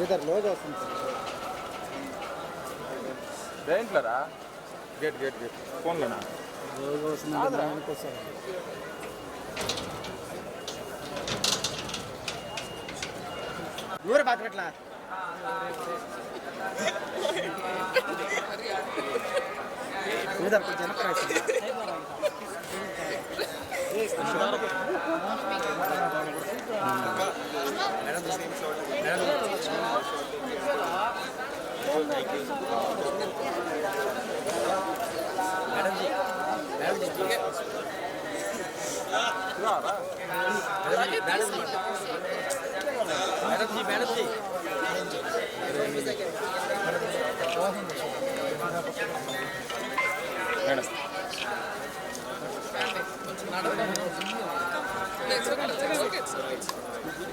ఇద్దరు లోజ్ వస్తుంది దేంట్లోరా? Gate gate gate. ఫోన్లోనా? లోజ్ వస్తుంది ఊరు పాత్రట్లా ఊదర్ కొంచెం వెనక్కి రా. మేడం గిరేనా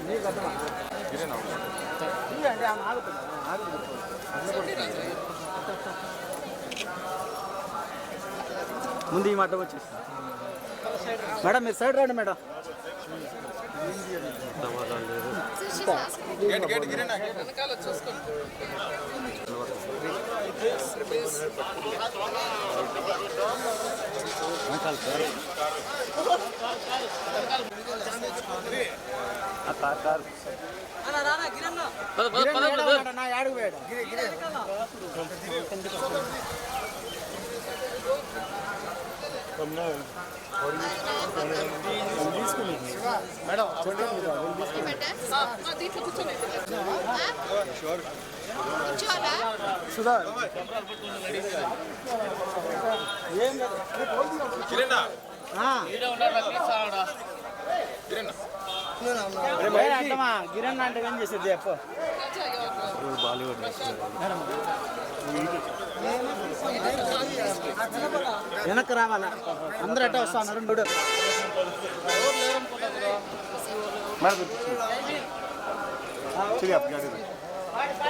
ఇయ్యండి, ఆమె ఆగుతుంది. ఆగుతుంది. ముందు ఈ మాట వచ్చేసి మేడం మీరు సైడ్ రండి మేడం గేట్ కూర్చోవాలా సుధా గిరేనా ఆ. గిరేనా వేరే అంటమా గిరణ్ అంటే ఏం చేసేది చెప్పు. వెనక్కి రావాలా? అందరూ అట్టే వస్తా ఉన్నారు చూడు మరి